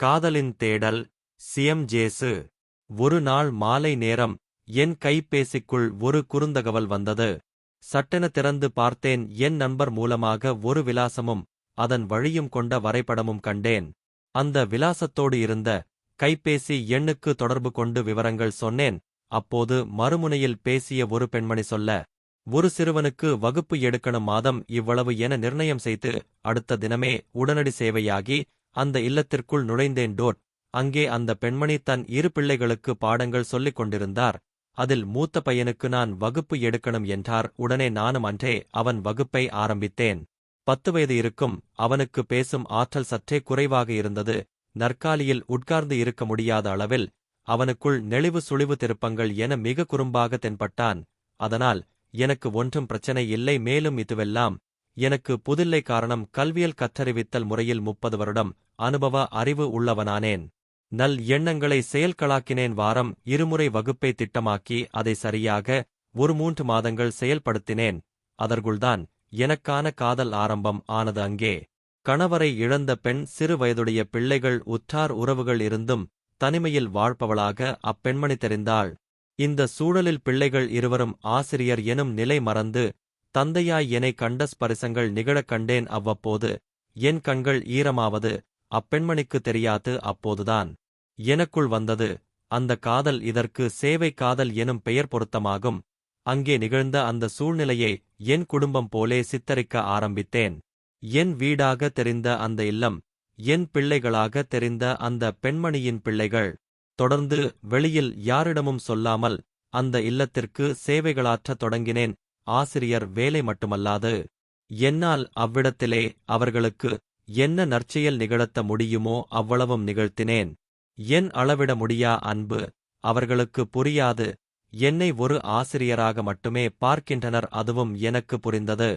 காதலின் தேடல். C M Jesu. ஒரு நாள் மாலை நேரம். என் கைபேசிக்குள் ஒரு குறுந்தகவல் வந்தது. சட்டென திறந்து பார்த்தேன். என் நண்பர் மூலமாக ஒரு விலாசமும் அதன் வழியும் கொண்ட வரைபடமும் கண்டேன். அந்த விலாசத்தோடு இருந்த கைபேசி எண்ணுக்கு தொடர்பு கொண்டு விவரங்கள் சொன்னேன். அப்போது மறுமுனையில் பேசிய ஒரு பெண்மணி சொல்ல ஒரு சிறுவனுக்கு வகுப்பு எடுக்கணும் மாதம் இவ்வளவு என நிர்ணயம் செய்து அடுத்த தினமே உடனடி சேவையாகி அந்த இல்லத்திற்குள் நுழைந்தேன். டோட் அங்கே அந்த பெண்மணி தன் இரு பிள்ளைகளுக்கு பாடங்கள் சொல்லிக் கொண்டிருந்தார். அதில் மூத்த பையனுக்கு நான் வகுப்பு எடுக்கணும் என்றார். உடனே நானும் அன்றே அவன் வகுப்பை ஆரம்பித்தேன். பத்து வயது இருக்கும் அவனுக்கு பேசும் ஆற்றல் சற்றே குறைவாக இருந்தது. நற்காலியில் உட்கார்ந்து இருக்க முடியாத அளவில் அவனுக்குள் நெளிவு சுழிவு திருப்பங்கள் என மிக குறும்பாக தென்பட்டான். அதனால் எனக்கு ஒன்றும் பிரச்சனை இல்லை மேலும் இதுவெல்லாம் எனக்கு புதில்லை காரணம் கல்வியல் கற்றறிவித்தல் முறையில் முப்பது வருடம் அனுபவ அறிவு உள்ளவனானேன். நல் எண்ணங்களை செயல்களாக்கினேன் வாரம் இருமுறை வகுப்பை திட்டமாக்கி அதை சரியாக ஒரு மூன்று மாதங்கள் செயல்படுத்தினேன். அதற்குள்தான் எனக்கான காதல் ஆரம்பம் ஆனது அங்கே. கணவரை இழந்த பெண் சிறு வயதுடைய பிள்ளைகள் உற்றார் உறவுகள் இருந்தும் தனிமையில் வாழ்பவளாக அப்பெண்மணி தெரிந்தாள். இந்த சூழலில் பிள்ளைகள் இருவரும் ஆசிரியர் எனும் நிலை மறந்து தந்தையாய் என்னை கண்ட ஸ்பரிசங்கள் நிகழக் கண்டேன் அவ்வப்போது. என் கண்கள் ஈரமாவது அப்பெண்மணிக்கு தெரியாது அப்போதுதான். எனக்குள் வந்தது அந்த காதல் இதற்கு சேவை காதல் எனும் பெயர் பொருத்தமாகும். அங்கே நிகழ்ந்த அந்த சூழ்நிலையை என் குடும்பம் போலே சித்தரிக்க ஆரம்பித்தேன். என் வீடாக தெரிந்த அந்த இல்லம் என் பிள்ளைகளாக தெரிந்த அந்த பெண்மணியின் பிள்ளைகள். தொடர்ந்து வெளியில் யாரிடமும் சொல்லாமல் அந்த இல்லத்திற்கு சேவைகளாற்றத் தொடங்கினேன். ஆசிரியர் வேலை மட்டுமல்லாது என்னால் அவ்விடத்திலே அவர்களுக்கு என்ன நற்செயல் நிகழ்த்த முடியுமோ அவ்வளவும் நிகழ்த்தினேன். என் அளவிட முடியா அன்பு? அவர்களுக்கு புரியாது. என்னை ஒரு ஆசிரியராக மட்டுமே பார்க்கின்றனர் அதுவும் எனக்கு புரிந்தது.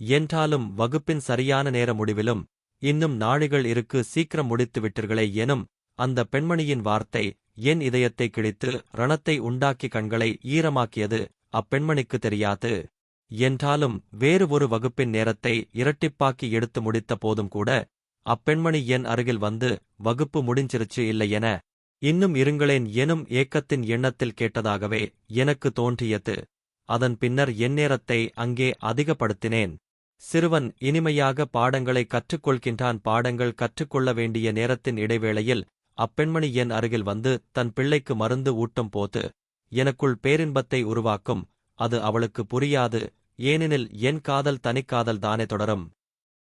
என்றாலும் வகுப்பின் சரியான நேர முடிவிலும் இன்னும் நாழிகள் இருக்கு சீக்கிரம் முடித்து விட்டீர்களே எனும் அந்த பெண்மணியின் வார்த்தை என் இதயத்தை கிழித்து ரணத்தை உண்டாக்கி கண்களை ஈரமாக்கியது அப்பெண்மணிக்கு தெரியாது. என்றாலும் வேறு ஒரு வகுப்பின் நேரத்தை இரட்டிப்பாக்கி எடுத்து முடித்த போதும் கூட அப்பெண்மணி என் அருகில் வந்து வகுப்பு முடிஞ்சிருச்சு இல்லை என இன்னும் இருங்களேன் எனும் ஏக்கத்தின் எண்ணத்தில் கேட்டதாகவே எனக்கு தோன்றியது. அதன் பின்னர் என் நேரத்தை அங்கே அதிகப்படுத்தினேன். சிறுவன் இனிமையாக பாடங்களை கற்றுக்கொள்கின்றான். பாடங்கள் கற்றுக்கொள்ள வேண்டிய நேரத்தின் இடைவேளையில் அப்பெண்மணி என் அருகில் வந்து தன் பிள்ளைக்கு மருந்து ஊட்டும் போது எனக்குள் பேரின்பத்தை உருவாக்கும் அது அவளுக்கு புரியாது ஏனெனில் என் காதல் தனிக்காதல் தானே தொடரும்.